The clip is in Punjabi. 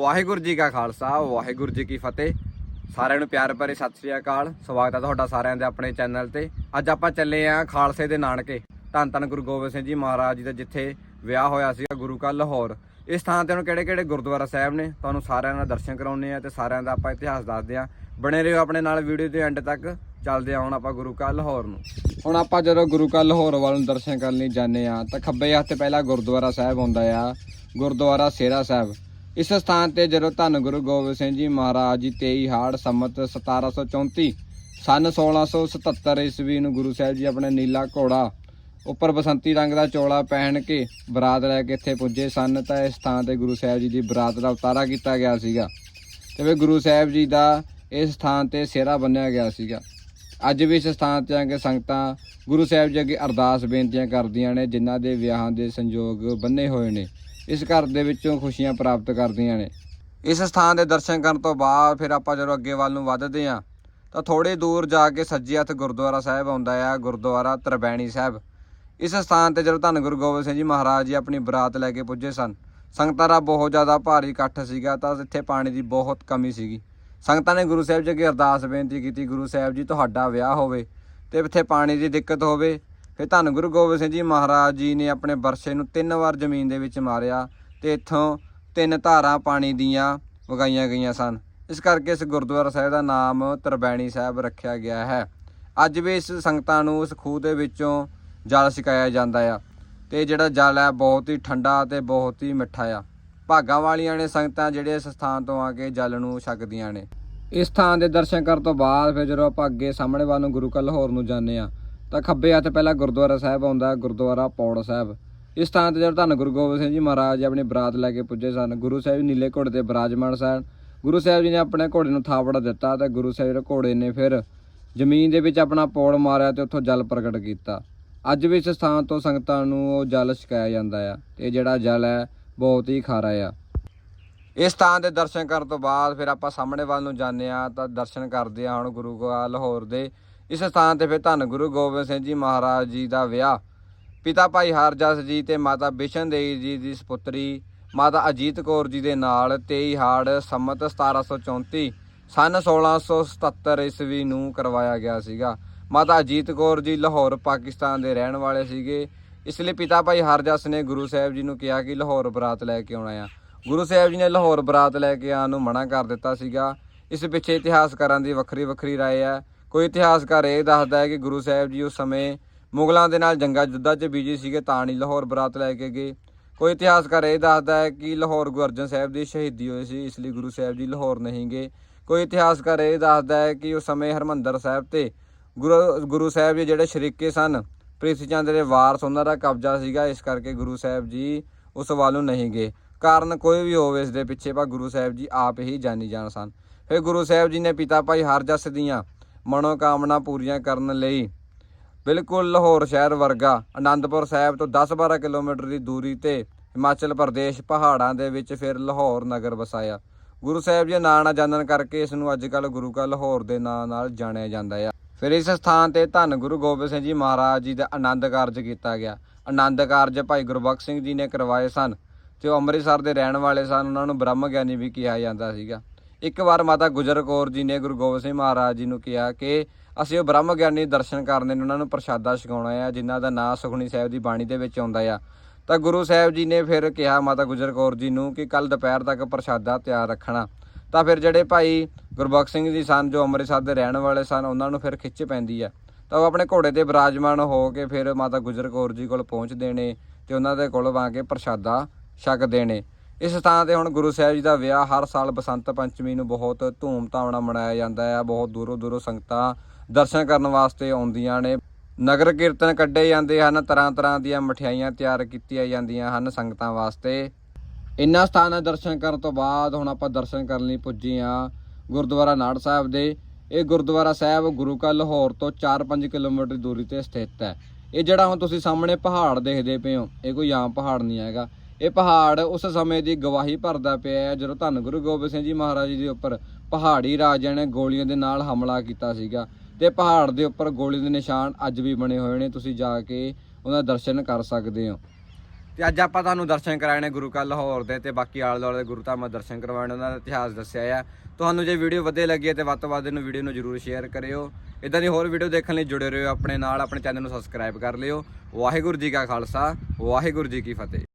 ਵਾਹਿਗੁਰੂ ਜੀ ਕਾ ਖਾਲਸਾ, ਵਾਹਿਗੁਰੂ ਜੀ ਕੀ ਫਤਿਹ। ਸਾਰਿਆਂ ਨੂੰ ਪਿਆਰ ਭਰੀ ਸਤਿ ਸ੍ਰੀ ਅਕਾਲ। ਸਵਾਗਤ ਹੈ ਤੁਹਾਡਾ ਸਾਰਿਆਂ ਦੇ ਆਪਣੇ ਚੈਨਲ ਤੇ। ਅੱਜ ਆਪਾਂ ਚੱਲੇ ਆਂ ਖਾਲਸੇ ਦੇ ਨਾਨਕੇ। ਧੰਨ ਧੰਨ ਗੁਰੂ ਗੋਬਿੰਦ ਸਿੰਘ ਜੀ ਮਹਾਰਾਜ ਜੀ ਦਾ ਜਿੱਥੇ ਵਿਆਹ ਹੋਇਆ ਸੀਗਾ ਗੁਰੂ ਕਾ ਲਾਹੌਰ। ਇਸ ਥਾਂ ਤੇ ਹੁਣ ਕਿਹੜੇ ਕਿਹੜੇ ਗੁਰਦੁਆਰਾ ਸਾਹਿਬ ਨੇ? ਤੁਹਾਨੂੰ ਸਾਰਿਆਂ ਦਾ ਦਰਸ਼ਨ ਕਰਾਉਣੇ ਆ ਤੇ ਸਾਰਿਆਂ ਦਾ ਆਪਾਂ ਇਤਿਹਾਸ ਦੱਸਦੇ ਆ। ਬਣੇ ਰਹੋ ਆਪਣੇ ਨਾਲ ਵੀਡੀਓ ਦੇ ਐਂਡ ਤੱਕ। ਚੱਲਦੇ ਆ ਹੁਣ ਆਪਾਂ ਗੁਰੂ ਕਾ ਲਾਹੌਰ ਨੂੰ। ਹੁਣ ਆਪਾਂ ਜਦੋਂ ਗੁਰੂ ਕਾ ਲਾਹੌਰ ਵੱਲ ਨੂੰ ਦਰਸ਼ਨ ਕਰਨ ਲਈ ਜਾਂਦੇ ਆ ਤਾਂ ਖੱਬੇ ਹੱਥ ਪਹਿਲਾ ਗੁਰਦੁਆਰਾ ਸਾਹਿਬ ਹੁੰਦਾ ਆ। ਗੁਰਦੁਆਰਾ ਸੇਰਾ ਸਾਹਿਬ। ਇਸ ਸਥਾਨ ਤੇ ਜਦੋਂ ਧੰਨ ਗੁਰੂ ਗੋਬਿੰਦ ਸਿੰਘ ਜੀ ਮਹਾਰਾਜ ਜੀ 23 ਹਾੜ ਸੰਮਤ 1734 ਸਨ 1677 ਈਸਵੀ ਨੂੰ ਗੁਰੂ ਸਾਹਿਬ ਜੀ ਆਪਣੇ ਨੀਲਾ ਘੋੜਾ ਉੱਪਰ ਬਸੰਤੀ ਰੰਗ ਦਾ ਚੋਲਾ ਪਹਿਨ ਕੇ ਬਰਾਤ ਲੈ ਕੇ ਇੱਥੇ ਪੁੱਜੇ ਸਨ, ਤਾਂ ਇਸ ਥਾਂ ਤੇ ਗੁਰੂ ਸਾਹਿਬ ਜੀ ਦੀ ਬਰਾਤ ਦਾ ਉਤਾਰਾ ਕੀਤਾ ਗਿਆ ਸੀਗਾ। ਤੇ ਫਿਰ ਗੁਰੂ ਸਾਹਿਬ ਜੀ ਦਾ ਇਸ ਸਥਾਨ ਤੇ ਸਿਹਰਾ ਬੰਨਿਆ ਗਿਆ ਸੀਗਾ। ਅੱਜ ਵੀ ਇਸ ਸਥਾਨ ਤੇ ਆ ਕੇ ਸੰਗਤਾਂ ਗੁਰੂ ਸਾਹਿਬ ਜੀ ਅੱਗੇ ਅਰਦਾਸ ਬੇਨਤੀਆਂ ਕਰਦੀਆਂ ਨੇ, ਜਿਨ੍ਹਾਂ ਦੇ ਵਿਆਹਾਂ ਦੇ ਸੰਯੋਗ ਬੰਨੇ ਹੋਏ ਨੇ। ਇਸ ਘਰ ਦੇ ਵਿੱਚੋਂ ਖੁਸ਼ੀਆਂ ਪ੍ਰਾਪਤ ਕਰਦੀਆਂ ਨੇ। ਇਸ ਸਥਾਨ ਦੇ ਦਰਸ਼ਨ ਕਰਨ ਤੋਂ ਬਾਅਦ ਫਿਰ ਆਪਾਂ ਜਦੋਂ ਅੱਗੇ ਵੱਲ ਨੂੰ ਵੱਧਦੇ ਹਾਂ, ਤਾਂ ਥੋੜੇ ਦੂਰ ਜਾ ਕੇ ਸੱਜੇ ਹੱਥ ਗੁਰਦੁਆਰਾ ਸਾਹਿਬ ਆਉਂਦਾ ਆ, ਗੁਰਦੁਆਰਾ ਤਰਬੈਣੀ ਸਾਹਿਬ। ਇਸ ਸਥਾਨ ਤੇ ਜਦੋਂ ਧੰਨ ਗੁਰੂ ਗੋਬਿੰਦ ਸਿੰਘ ਜੀ ਮਹਾਰਾਜ ਜੀ ਆਪਣੀ ਬਰਾਤ ਲੈ ਕੇ ਪੁੱਜੇ ਸਨ, ਸੰਗਤਾਂ ਦਾ ਬਹੁਤ ਜ਼ਿਆਦਾ ਭਾਰੀ ਇਕੱਠ ਸੀਗਾ ਤਾਂ ਇੱਥੇ ਪਾਣੀ ਦੀ ਬਹੁਤ ਕਮੀ ਸੀਗੀ। ਸੰਗਤਾਂ ਨੇ ਗੁਰੂ ਸਾਹਿਬ ਜੀ ਅੱਗੇ ਅਰਦਾਸ ਬੇਨਤੀ ਕੀਤੀ, ਗੁਰੂ ਸਾਹਿਬ ਜੀ, ਤੁਹਾਡਾ ਵਿਆਹ ਹੋਵੇ ਤੇ ਇੱਥੇ ਪਾਣੀ ਦੀ ਦਿੱਕਤ ਹੋਵੇ ਫਿਰ ਧੰਨ ਗੁਰੂ ਗੋਬਿੰਦ ਸਿੰਘ ਜੀ ਮਹਾਰਾਜ ਜੀ ਨੇ ਆਪਣੇ ਵਰਸੇ ਨੂੰ ਤਿੰਨ ਵਾਰ ਜ਼ਮੀਨ ਦੇ ਵਿੱਚ ਮਾਰਿਆ ਤੇ ਇੱਥੋਂ ਤਿੰਨ ਧਾਰਾਂ ਪਾਣੀ ਦੀਆਂ ਵਗਾਈਆਂ ਗਈਆਂ ਸਨ। ਇਸ ਕਰਕੇ ਇਸ ਗੁਰਦੁਆਰਾ ਸਾਹਿਬ ਦਾ ਨਾਮ ਤਰਬੈਣੀ ਸਾਹਿਬ ਰੱਖਿਆ ਗਿਆ ਹੈ। ਅੱਜ ਵੀ ਇਸ ਸੰਗਤਾਂ ਨੂੰ ਉਸ ਖੂਹ ਦੇ ਵਿੱਚੋਂ ਜਲ ਛਕਾਇਆ ਜਾਂਦਾ ਆ ਤੇ ਜਿਹੜਾ ਜਲ ਹੈ ਬਹੁਤ ਹੀ ਠੰਡਾ ਤੇ ਬਹੁਤ ਹੀ ਮਿੱਠਾ ਆ। ਭਾਗਾਂ ਵਾਲੀਆਂ ਨੇ ਸੰਗਤਾਂ ਜਿਹੜੇ ਇਸ ਸਥਾਨ ਤੋਂ ਆ ਕੇ ਜਲ ਨੂੰ ਛਕਦੀਆਂ ਨੇ। ਇਸ ਥਾਂ ਦੇ ਦਰਸ਼ਨ ਕਰਨ ਤੋਂ ਬਾਅਦ ਫਿਰ ਜਦੋਂ ਆਪਾਂ ਅੱਗੇ ਸਾਹਮਣੇ ਵੱਲ ਨੂੰ ਗੁਰੂ ਕਾ ਲਾਹੌਰ ਨੂੰ ਜਾਂਦੇ ਆ ਤਾਂ ਖੱਬੇ ਹੱਥ ਪਹਿਲਾਂ ਗੁਰਦੁਆਰਾ ਸਾਹਿਬ ਆਉਂਦਾ, ਗੁਰਦੁਆਰਾ ਪੌੜ ਸਾਹਿਬ। ਇਸ ਥਾਂ ਤੇ ਜਦੋਂ ਧੰਨ ਗੁਰੂ ਗੋਬਿੰਦ ਸਿੰਘ ਜੀ ਮਹਾਰਾਜ ਆਪਣੀ ਬਰਾਤ ਲੈ ਕੇ ਪੁੱਜੇ ਸਨ, ਗੁਰੂ ਸਾਹਿਬ ਨੀਲੇ ਘੋੜੇ ਤੇ ਬਰਾਜਮਾਨ ਸਨ। ਗੁਰੂ ਸਾਹਿਬ ਜੀ ਨੇ ਆਪਣੇ ਘੋੜੇ ਨੂੰ ਥਾਪੜਾ ਦਿੱਤਾ ਤੇ ਗੁਰੂ ਸਾਹਿਬ ਦੇ ਘੋੜੇ ਨੇ ਫਿਰ ਜ਼ਮੀਨ ਦੇ ਵਿੱਚ ਆਪਣਾ ਪੌੜ ਮਾਰਿਆ ਤੇ ਉੱਥੋਂ ਜਲ ਪ੍ਰਗਟ ਕੀਤਾ। ਅੱਜ ਵੀ ਇਸ ਸਥਾਨ ਤੋਂ ਸੰਗਤਾਂ ਨੂੰ ਉਹ ਜਲ ਛਕਾਇਆ ਜਾਂਦਾ ਆ ਤੇ ਜਿਹੜਾ ਜਲ ਹੈ, ਬਹੁਤ ਹੀ ਖਾਰਾ ਆ। ਇਸ ਸਥਾਨ ਦੇ ਦਰਸ਼ਨ ਕਰਨ ਤੋਂ ਬਾਅਦ ਫਿਰ ਆਪਾਂ ਸਾਹਮਣੇ ਵੱਲ ਨੂੰ ਜਾਂਦੇ ਆ ਤਾਂ ਦਰਸ਼ਨ ਕਰਦੇ ਆ ਹੁਣ ਗੁਰੂ ਕਾ ਲਾਹੌਰ ਦੇ ਇਸ ਸਥਾਨ ਤੇ ਫਿਰ ਧੰਨ ਗੁਰੂ ਗੋਬਿੰਦ ਸਿੰਘ ਜੀ ਮਹਾਰਾਜ ਜੀ ਦਾ ਵਿਆਹ ਪਿਤਾ ਭਾਈ ਹਰਜਸ ਜੀ ਤੇ ਮਾਤਾ ਬਿਸ਼ਨ ਦੇਵੀ ਜੀ ਦੀ ਸੁਪੁੱਤਰੀ ਮਾਤਾ ਅਜੀਤ ਕੌਰ ਜੀ ਦੇ ਨਾਲ 23 ਹਾੜ ਸੰਮਤ 1734 ਸਨ 1677 ਈਸਵੀ ਨੂੰ ਕਰਵਾਇਆ ਗਿਆ ਸੀਗਾ ਮਾਤਾ ਅਜੀਤ ਕੌਰ ਜੀ ਲਾਹੌਰ ਪਾਕਿਸਤਾਨ ਦੇ ਰਹਿਣ ਵਾਲੇ ਸੀਗੇ ਇਸ ਲਈ ਪਿਤਾ ਭਾਈ ਹਰਜਸ ਨੇ ਗੁਰੂ ਸਾਹਿਬ ਜੀ ਨੂੰ ਕਿਹਾ ਕਿ ਲਾਹੌਰ ਬਰਾਤ ਲੈ ਕੇ ਆਉਣਾ ਆ ਗੁਰੂ ਸਾਹਿਬ ਜੀ ਨੇ ਲਾਹੌਰ ਬਰਾਤ ਲੈ ਕੇ ਆਉਣ ਨੂੰ ਮਨਾ ਕਰ ਦਿੱਤਾ ਸੀਗਾ ਇਸ ਪਿੱਛੇ ਇਤਿਹਾਸਕਾਰਾਂ ਦੀ ਵੱਖਰੀ ਵੱਖਰੀ رائے ਹੈ ਕੋਈ ਇਤਿਹਾਸਕਾਰ ਇਹ ਦੱਸਦਾ ਹੈ ਕਿ ਗੁਰੂ ਸਾਹਿਬ ਜੀ ਉਸ ਸਮੇਂ ਮੁਗਲਾਂ ਦੇ ਨਾਲ ਜੰਗਾਂ ਜੁੱਧਾਂ 'ਚ ਬੀਜੀ ਸੀਗੇ, ਤਾਂ ਨਹੀਂ ਲਾਹੌਰ ਬਰਾਤ ਲੈ ਕੇ ਗਏ। ਕੋਈ ਇਤਿਹਾਸਕਾਰ ਇਹ ਦੱਸਦਾ ਹੈ ਕਿ ਲਾਹੌਰ ਗੁਰੂ ਅਰਜਨ ਸਾਹਿਬ ਦੀ ਸ਼ਹੀਦੀ ਹੋਈ ਸੀ, ਇਸ ਲਈ ਗੁਰੂ ਸਾਹਿਬ ਜੀ ਲਾਹੌਰ ਨਹੀਂ ਗਏ। ਕੋਈ ਇਤਿਹਾਸਕਾਰ ਇਹ ਦੱਸਦਾ ਹੈ ਕਿ ਉਸ ਸਮੇਂ ਹਰਮੰਦਰ ਸਾਹਿਬ ਤੇ ਗੁਰੂ ਗੁਰੂ ਸਾਹਿਬ ਜੀ ਜਿਹੜੇ ਸ਼ਰੀਕੇ ਸਨ, ਪ੍ਰਿਥੀ ਚੰਦ ਦੇ ਵਾਰਸ ਉਹਨਾਂ ਦਾ ਕਬਜ਼ਾ ਸੀਗਾ, ਇਸ ਕਰਕੇ ਗੁਰੂ ਸਾਹਿਬ ਜੀ ਉਸ ਵੱਲ ਨੂੰ ਨਹੀਂ ਗਏ। ਕਾਰਨ ਕੋਈ ਵੀ ਹੋਵੇ, ਇਸ ਦੇ ਪਿੱਛੇ ਪਰ ਗੁਰੂ ਸਾਹਿਬ ਜੀ ਆਪ ਹੀ ਜਾਣੀ ਜਾਣ ਸਨ। ਫਿਰ ਗੁਰੂ ਸਾਹਿਬ ਜੀ ਨੇ ਪਿਤਾ ਭਾਈ ਹਰਜਸ ਦੀਆਂ ਮਨੋਕਾਮਨਾ ਪੂਰੀਆਂ ਕਰਨ ਲਈ। ਬਿਲਕੁਲ ਲਾਹੌਰ ਸ਼ਹਿਰ ਵਰਗਾ ਆਨੰਦਪੁਰ ਸਾਹਿਬ ਤੋਂ 10-12 ਕਿਲੋਮੀਟਰ ਦੀ ਦੂਰੀ ਤੇ ਹਿਮਾਚਲ ਪ੍ਰਦੇਸ਼ ਪਹਾੜਾਂ ਦੇ ਵਿੱਚ ਫਿਰ ਲਾਹੌਰ ਨਗਰ ਵਸਾਇਆ। ਗੁਰੂ ਸਾਹਿਬ ਜੀ ਨਾਂ ਨਾਲ ਜਾਣਨ ਕਰਕੇ ਇਸ ਨੂੰ ਅੱਜਕੱਲ ਗੁਰੂ ਕਾ ਲਾਹੌਰ ਦੇ ਨਾਂ ਨਾਲ ਜਾਣਿਆ ਜਾਂਦਾ ਆ। ਫਿਰ ਇਸ ਸਥਾਨ ਤੇ ਧੰਨ ਗੁਰੂ ਗੋਬਿੰਦ ਸਿੰਘ ਜੀ ਮਹਾਰਾਜ ਜੀ ਦਾ ਆਨੰਦ ਕਾਰਜ ਕੀਤਾ ਗਿਆ। ਆਨੰਦ ਕਾਰਜ ਭਾਈ ਗੁਰਬਖਸ਼ ਸਿੰਘ ਜੀ ਨੇ ਕਰਵਾਏ ਸਨ ਤੇ ਉਹ ਅੰਮ੍ਰਿਤਸਰ ਦੇ ਰਹਿਣ ਵਾਲੇ ਸਨ। ਉਹਨਾਂ ਨੂੰ ਬ੍ਰਹਮ ਗਿਆਨੀ ਵੀ ਕਿਹਾ ਜਾਂਦਾ ਸੀਗਾ। ਇੱਕ ਵਾਰ ਮਾਤਾ ਗੁਜਰ ਕੌਰ ਜੀ ਨੇ ਗੁਰੂ ਗੋਬਿੰਦ ਸਿੰਘ ਮਹਾਰਾਜ ਜੀ ਨੂੰ ਕਿਹਾ ਕਿ ਅਸੀਂ ਉਹ ਬ੍ਰਹਮ ਗਿਆਨੀ ਦਰਸ਼ਨ ਕਰਨੇ ਨੇ ਉਹਨਾਂ ਨੂੰ ਪ੍ਰਸ਼ਾਦਾ ਛਕਾਉਣਾ ਆ, ਜਿਨ੍ਹਾਂ ਦਾ ਨਾਂ ਸੁਖਣੀ ਸਾਹਿਬ ਦੀ ਬਾਣੀ ਦੇ ਵਿੱਚ ਆਉਂਦਾ ਆ। ਤਾਂ ਗੁਰੂ ਸਾਹਿਬ ਜੀ ਨੇ ਫਿਰ ਕਿਹਾ ਮਾਤਾ ਗੁਜਰ ਕੌਰ ਜੀ ਨੂੰ ਕਿ ਕੱਲ ਦੁਪਹਿਰ ਤੱਕ ਪ੍ਰਸ਼ਾਦਾ ਤਿਆਰ ਰੱਖਣਾ। ਤਾਂ ਫਿਰ ਜਿਹੜੇ ਭਾਈ ਗੁਰਬਖਸ਼ ਸਿੰਘ ਜੀ ਸਨ, ਜੋ ਅੰਮ੍ਰਿਤਸਰ ਦੇ ਰਹਿਣ ਵਾਲੇ ਸਨ, ਉਹਨਾਂ ਨੂੰ ਫਿਰ ਖਿੱਚ ਪੈਂਦੀ ਆ। ਤਾਂ ਉਹ ਆਪਣੇ ਘੋੜੇ ਤੇ ਬਿਰਾਜਮਾਨ ਹੋ ਕੇ ਫਿਰ ਮਾਤਾ ਗੁਜਰ ਕੌਰ ਜੀ ਕੋਲ ਪਹੁੰਚਦੇ ਨੇ ਤੇ ਉਹਨਾਂ ਦੇ ਕੋਲ ਵਾਂ ਕੇ ਪ੍ਰਸ਼ਾਦਾ ਛਕ ਦੇਣੇ। ਇਸ ਥਾਂ ਤੇ ਹੁਣ ਗੁਰੂ ਸਾਹਿਬ ਜੀ ਦਾ ਵਿਆਹ ਹਰ ਸਾਲ ਬਸੰਤ ਪੰਚਮੀ ਨੂੰ ਬਹੁਤ ਧੂਮ-ਧਾਮ ਨਾਲ ਮਨਾਇਆ ਜਾਂਦਾ ਹੈ। ਬਹੁਤ ਦੂਰੋਂ ਦੂਰੋਂ ਸੰਗਤਾਂ ਦਰਸ਼ਨ ਕਰਨ ਵਾਸਤੇ ਆਉਂਦੀਆਂ ਨੇ। ਨਗਰ ਕੀਰਤਨ ਕੱਢੇ ਜਾਂਦੇ ਹਨ ਤਰ੍ਹਾਂ ਤਰ੍ਹਾਂ ਦੀਆਂ ਮਠਿਆਈਆਂ ਤਿਆਰ ਕੀਤੀਆਂ ਜਾਂਦੀਆਂ ਹਨ ਸੰਗਤਾਂ ਵਾਸਤੇ। ਇਨ੍ਹਾਂ ਸਥਾਨਾਂ ਦਰਸ਼ਨ ਕਰਨ ਤੋਂ ਬਾਅਦ ਹੁਣ ਆਪਾਂ ਦਰਸ਼ਨ ਕਰਨ ਲਈ ਪੁੱਜੇ ਆ ਗੁਰਦੁਆਰਾ ਨਾੜ ਸਾਹਿਬ ਦੇ। ਇਹ ਗੁਰਦੁਆਰਾ ਸਾਹਿਬ ਗੁਰੂ ਕਾ ਲਾਹੌਰ ਤੋਂ 4-5 ਕਿਲੋਮੀਟਰ ਦੀ ਦੂਰੀ ਤੇ ਸਥਿਤ ਹੈ। ਇਹ ਜਿਹੜਾ ਹੁਣ ਤੁਸੀਂ ਸਾਹਮਣੇ ਪਹਾੜ ਦੇਖਦੇ ਪਏ ਹੋ, ਇਹ ਕੋਈ ਆਮ ਪਹਾੜ ਨਹੀਂ ਹੈਗਾ। ਇਹ ਪਹਾੜ ਉਸ ਸਮੇਂ ਦੀ ਗਵਾਹੀ ਭਰਦਾ ਪਿਆ ਹੈ ਜਦੋਂ ਧੰਨ ਗੁਰੂ ਗੋਬਿੰਦ ਸਿੰਘ ਜੀ ਮਹਾਰਾਜ ਜੀ ਦੇ ਉੱਪਰ ਪਹਾੜੀ ਰਾਜਿਆਂ ਨੇ ਗੋਲੀਆਂ ਦੇ ਨਾਲ ਹਮਲਾ ਕੀਤਾ ਸੀਗਾ ਤੇ ਪਹਾੜ ਦੇ ਉੱਪਰ ਗੋਲੀ ਦੇ ਨਿਸ਼ਾਨ ਅੱਜ ਵੀ ਬਣੇ ਹੋਏ ਨੇ, ਤੁਸੀਂ ਜਾ ਕੇ ਉਹਨਾਂ ਦੇ ਦਰਸ਼ਨ ਕਰ ਸਕਦੇ ਹੋ। ਤੇ ਅੱਜ ਆਪਾਂ ਤੁਹਾਨੂੰ ਦਰਸ਼ਨ ਕਰਾਏ ਨੇ ਗੁਰੂ ਕਾ ਲਾਹੌਰ ਦੇ ਤੇ ਬਾਕੀ ਆਲੇ ਦੁਆਲੇ ਦੇ ਗੁਰੂ ਧਾਮਾਂ ਦਰਸ਼ਨ ਕਰਵਾਉਣ ਉਹਨਾਂ ਦਾ ਇਤਿਹਾਸ ਦੱਸਿਆ ਆ। ਤੁਹਾਨੂੰ ਜੇ ਵੀਡੀਓ ਵਧੀਆ ਲੱਗੀ ਹੈ ਤੇ ਵੱਧ ਤੋਂ ਵੱਧ ਇਹਨੂੰ ਵੀਡੀਓ ਨੂੰ ਜਰੂਰ ਸ਼ੇਅਰ ਕਰਿਓ। ਇਦਾਂ ਦੀ ਹੋਰ ਵੀਡੀਓ ਦੇਖਣ ਲਈ ਜੁੜੇ ਰਹੋ ਆਪਣੇ ਨਾਲ, ਆਪਣੇ ਚੈਨਲ ਨੂੰ ਸਬਸਕ੍ਰਾਈਬ ਕਰ ਲਿਓ। ਵਾਹਿਗੁਰੂ ਜੀ ਕਾ ਖਾਲਸਾ, ਵਾਹਿਗੁਰੂ ਜੀ ਕੀ ਫਤਿਹ।